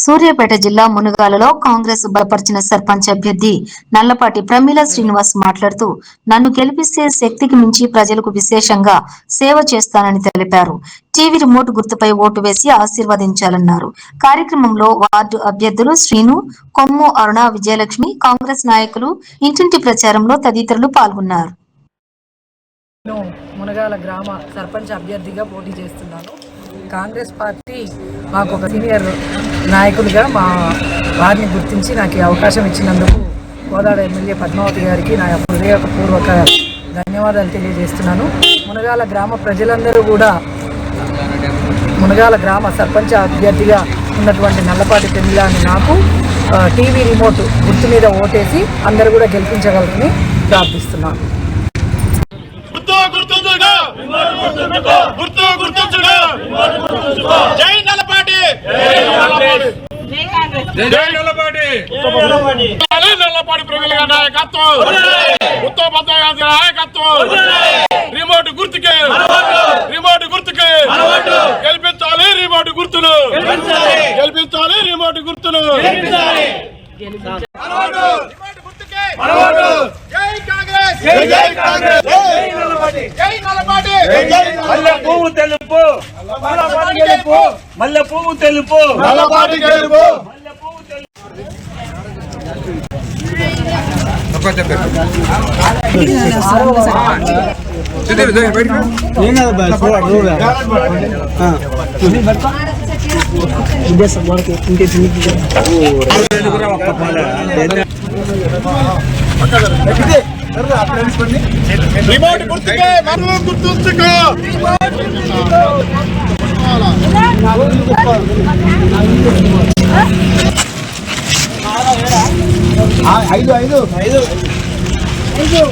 సూర్యాపేట జిల్లా మునుగాలలో కాంగ్రెస్ బలపరిచిన సర్పంచ్ అభ్యర్థి నల్లపాటి ప్రమీల శ్రీనివాస్ మాట్లాడుతూ నన్ను గెలిపిస్తే శక్తికి మించి ప్రజలకు విశేషంగా సేవ చేస్తానని తెలిపారు. టీవీ రిమోట్ గుర్తుపై ఓటు వేసి ఆశీర్వదించాలన్నారు. కార్యక్రమంలో వార్డు అభ్యర్థులు శ్రీను కొమ్ము అరుణ విజయలక్ష్మి కాంగ్రెస్ నాయకులు ఇంటింటి ప్రచారంలో తదితరులు పాల్గొన్నారు. మునగాల గ్రామ సర్పంచ్ అభ్యర్థిగా పోటీ చేస్తున్నాను. కాంగ్రెస్ పార్టీ మాకు ఒక సీనియర్ నాయకుడిగా మా వారిని గుర్తించి నాకు ఈ అవకాశం ఇచ్చినందుకు కోదాడ ఎమ్మెల్యే పద్మావతి గారికి నా హృదయపూర్వక ధన్యవాదాలు తెలియజేస్తున్నాను. మునగాల గ్రామ ప్రజలందరూ కూడా మునగాల గ్రామ సర్పంచ్ అభ్యర్థిగా ఉన్నటువంటి నల్లపాటి పెళ్ళిలాని నాకు టీవీ రిమోట్ గుర్తు మీద ఓటేసి అందరూ కూడా గెలిపించగలరని ప్రార్థిస్తున్నాను. గుర్తు గుర్తుంచుగా గుర్తు గుర్తుంచుగా జై నల్లపాటి జై నల్లపాటి. ప్రజల నాయకత్వం. ఉత్తమ గాంధీ నాయకత్వం. రిమోట్ గుర్తుకే. రిమోట్ గుర్తుకే. గెలిపించాలి రిమోట్ గుర్తును గెలిపించాలి. రిమోట్ గుర్తును రిమోట్ గుర్తుకే జై కాంగ్రెస్. జై కాంగ్రెస్. జై నల్లపాటి. జై నల్లపాటి. మల్లె పువ్వు తెలుపు. మల్లె పువ్వు తెలుపు. నల్లపాటి గెలుపు మల్లె పువ్వు తెలుపు రిమోట్ గుర్తుకే మనం గుర్తుంచుకో. ఐదు ఐదు. ఐదు. ఐదు.